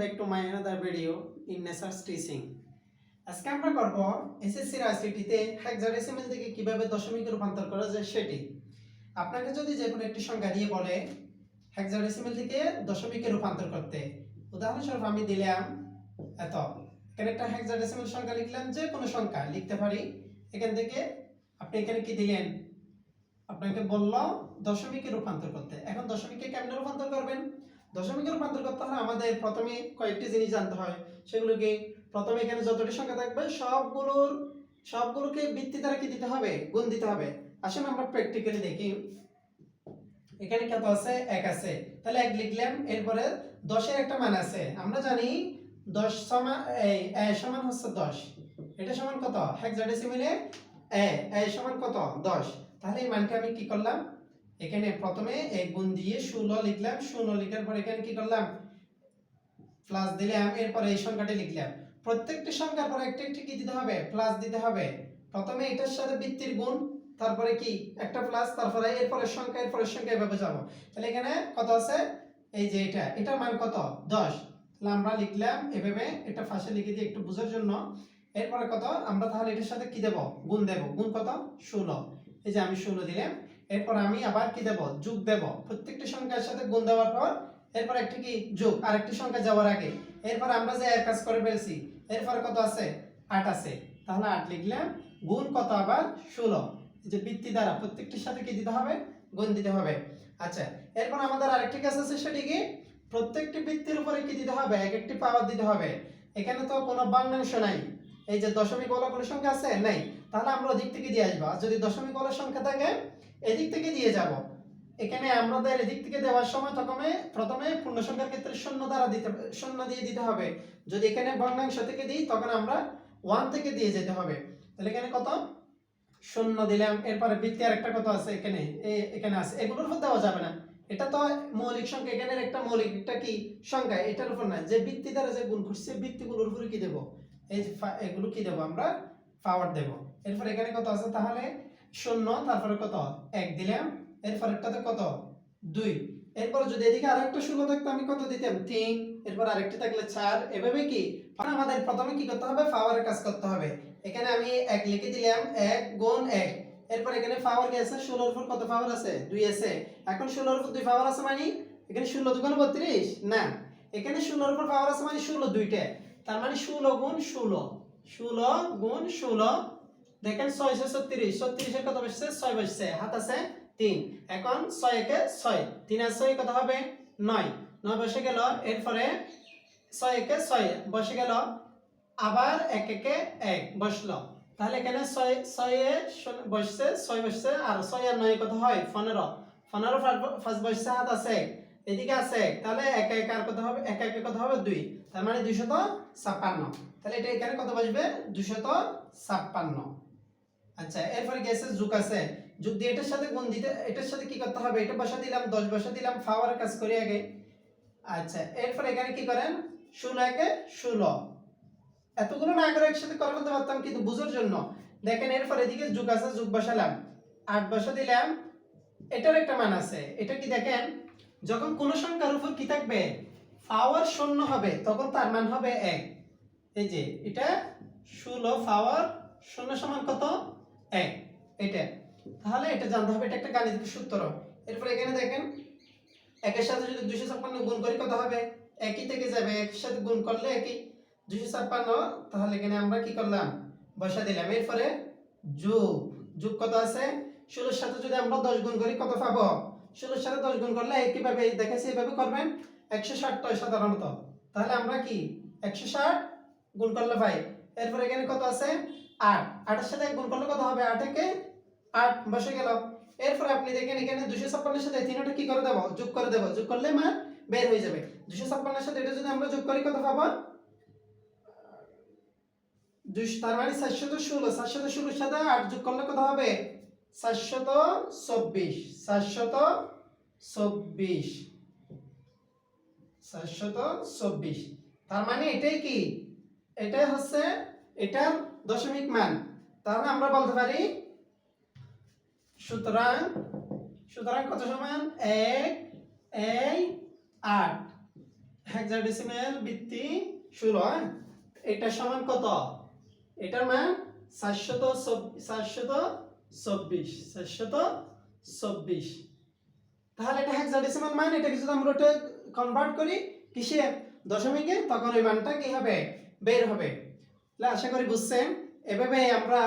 Back to my another video in nurses teaching আজকে আমরা করব এসএসসি রাইসিটিতে হেক্সাডেসিমাল থেকে কীভাবে দশমিকে রূপান্তর করা যায় সেটি। আপনাকে যদি যে কোনো একটি সংখ্যা দিয়ে বলে হেক্সাডেসিমাল থেকে দশমিকে রূপান্তর করতে, উদাহরণস্বরূপ আমি দিলাম, এত, এখানে একটা হেক্সাডেসিমাল সংখ্যা লিখলাম, যে কোনো সংখ্যা লিখতে পারি। এখান থেকে আপনি এখানে কি দিলেন? আপনাকে বলল দশমিকে রূপান্তর করতে। এখন দশমিকে কেমনে রূপান্তর করবেন? দশমিকে রূপান্তর করতে হলে আমাদের প্রথমে কয়েকটি জিনিস জানতে হয়। সেগুলোকে প্রথমে এখানে যতটি সংখ্যা থাকবে, সবগুলোর, সবগুলোকে বৃত্তি দ্বারা কি দিতে হবে? গুণ দিতে হবে। আসুন আমরা প্র্যাকটিক্যালি দেখি। এখানে কত আছে? এক আছে। তাহলে এক লিখলাম, এরপরে দশের একটা মান আছে। আমরা জানি দশ সমান, এ সমান হচ্ছে দশ। এটা সমান কত? হেক্সাডেসিমেলে এ এ সমান কত? দশ। তাহলে এই মানকে আমি কি করলাম? এখানে প্রথমে এক গুণ দিয়ে ষোলো লিখলাম, ষোলো লিখার পর এখানে কি করলাম? প্লাস দিলাম, এরপর এই সংখ্যাটি লিখলাম। প্রত্যেকটি সংখ্যার পর একটা একটি কি দিতে হবে? প্লাস দিতে হবে। প্রথমে এটার সাথে বৃত্তির গুণ, তারপরে কি? একটা প্লাস তারপরে এরপরের সংখ্যা এরপরের সংখ্যা এভাবে যাব। তাহলে এখানে কত আছে? এই যে এটা, এটার মান কত? দশ। তাহলে আমরা লিখলাম এভাবে, এটা ফাঁসে লিখে দিই একটু বোঝার জন্য। এরপরে কত? আমরা তাহলে এটার সাথে কি দেব? গুণ দেব। গুণ কত? ষোলো। এই যে আমি ষোলো দিলাম। এরপর আমি আবার কি দেব? যোগ দেব। প্রত্যেকটি সংখ্যার সাথে গুণ দেওয়ার পর এরপর একটি কি? যোগ। আরেকটি সংখ্যা যাওয়ার আগে। এরপর আমরা যে এক কাজ করে ফেলছি, এরপর কত আছে? আট আছে। তাহলে আট লিখলাম, গুণ কত আবার? ষোলো। যে বৃত্তি দ্বারা প্রত্যেকটির সাথে কি দিতে হবে? গুণ দিতে হবে। আচ্ছা এরপর আমাদের আরেকটি কাজ আছে, সেটি কি? প্রত্যেকটি বৃত্তির উপরে কি দিতে হবে? এক একটি পাওয়ার দিতে হবে। এখানে তো কোনো বাংলাংশ নাই। এই যে দশমিক বলা কোনো সংখ্যা আছে? নাই। তাহলে আমরা ওদিক থেকে দিয়ে আসব। আর যদি দশমিক বলার সংখ্যা থাকে এদিক থেকে দিয়ে যাব। এখানে আমাদের এদিক থেকে দেওয়ার সময় প্রথমে প্রথমে পূর্ণ সংখ্যার ক্ষেত্রে শূন্য দ্বারা দিতে, শূন্য দিয়ে দিতে হবে। যদি এখানে ভগ্নাংশ থেকে দিই, তখন আমরা ওয়ান থেকে দিয়ে যেতে হবে। তাহলে এখানে কত? শূন্য দিলাম। এরপরে বৃত্তি আরেকটা কত আছে? এখানে এখানে আছে। এগুলোর উপর দেওয়া যাবে না। এটা তো মৌলিক সংখ্যা। এখানের একটা মৌলিক, একটা কি সংখ্যা? এটার উপর না। যে বৃত্তি দ্বারা যে গুণ করছে বৃত্তিগুলোর উপরে কি দেব? এই এগুলো কি দেব আমরা? পাওয়ার দেব। এরপর এখানে কত আছে? তাহলে শূন্য, তারপরে কত? এক, দিলাম। এরপর একটাতে কত? দুই। এরপর যদি এদিকে আরেকটা শূন্য থাকতো, আমি কত দিতাম? তিন। এরপর আরেকটি থাকলে চার। এভাবে কি? আমাদের প্রথমে কি করতে হবে? পাওয়ারের কাজ করতে হবে। এখানে আমি এক লিখে দিলাম, এক গুণ এক। এরপর এখানে পাওয়ার আছে? ষোলোর উপর কত পাওয়ার আছে? দুই আছে। এখন ষোলোর উপর দুই পাওয়ার আছে মানে? এখানে ষোলো দুগুণ বত্রিশ? না। এখানে ষোলোর উপর পাওয়ার আছে মানে ষোলো দুইটা। তার মানে ষোলো গুণ ষোলো। ষোলো গুণ ষোলো দেখেন ছয় ছয়শো ছত্রিশ ছত্রিশের কত বসছে? ছয় বসছে। হাত আছে তিন। এখন ছয় একে ছয়। তিন আর ছয় কত হবে? নয়। নয় বসে গেল, এরপরে ছয় একে ছয়। বসে গেল, আবার এক একে এক বসল। তাহলে এখানে ছয়, ছয়ে বসছে, ছয় বসছে, আর ছয় আর নয় কত হয়? পনেরো। পনেরো ফার্স্ট বসছে, হাত আছে। এদিকে আছে। তাহলে এক এক আর কত হবে? এক একে কত হবে? দুই। তার মানে দুইশত ছাপ্পান্ন। তাহলে এটা এখানে কত বসবে? দুশত ছাপ্পান্ন। আচ্ছা এরপরে গেছে যুগ আছে যুগ দিয়ে এটার সাথে গুণ দিতে, এটার সাথে কি করতে হবে? এটা বসা দিলাম, দশ বসা দিলাম, ফাওয়ার কাজ করি আগে। আচ্ছা এরপর এখানে কি করেন? ষোলো একে ষোলো। এতগুলো না করে একসাথে করে ফেলতে পারতাম কিন্তু বুঝার জন্য। দেখেন, এরপর এদিকে যুগ আছে যুগ বসালাম। আট বসা দিলাম। এটার একটা মান আছে। এটা কি দেখেন? যখন কোন সংখ্যার উপর কি থাকবে? পাওয়ার শূন্য হবে, তখন তার মান হবে এক। এই যে, এটা ষোলো পাওয়ার শূন্য সমান কত? এক, এটা। তাহলে এটা জানতে হবে, এটা একটা গাণিতিক সূত্র এরপর এখানে দেখেন, একের সাথে যদি দুশো ছাপ্পান্ন গুণ করি কত হবে? একই থেকে যাবে, একের সাথে গুণ করলে একই। দুশো ছাপ্পান্ন, তাহলে এখানে আমরা কি করলাম? বসা দিলাম। এরপরে যোগ যোগ কত আছে? ষোলোর সাথে যদি আমরা দশ গুণ করি, কত পাবো? ষোলোর সাথে দশ গুণ করলে একইভাবে দেখেছি এইভাবে করবেন, একশো ষাট সাধারণত। তাহলে আমরা কি? একশো ষাট গুণ করলে পাই এরপর এখানে কত আছে? আট, আটের সাথে এক গুণ করলে কত হবে? আট একে আট বসে গেল। এরপর আপনি দেখেন এখানে দুশো ছাপ্পান্নের সাথে তিনটা কি করে দেবো? যোগ করে দেবো। যোগ করলে মান বের হয়ে যাবে। দুশো ছাপ্পান্নের সাথে এটা যদি আমরা যোগ করি, কত পাবো? তার মানে চারশত ষোলো। চারশত ষোলোর সাথে আট যোগ করলে কত হবে? চারশত চব্বিশ। চারশত চব্বিশ। চারশত চব্বিশ। তার মানে এটাই কি? এটাই হচ্ছে, এটার দশমিক মান। তাহলে আমরা বলতে পারি, সুতরাং সুতরাং কত সমান? এক, এই, আট। হেক্সাডেসিমেল ভিত্তি ষোলো হ্যাঁ? এটা সমান কত? এটার মান সাতশত সাতশত চব্বিশ সাতশত চব্বিশ। তাহলে এটা হেক্সাডেসিমাল মান এটাকে যদি আমরা ওটা কনভার্ট করি, কিসে? দশমিকে? তখন ওই মানটা কি হবে? বের হবে। তাহলে আশা করি বুঝছেন। এভাবে আমরা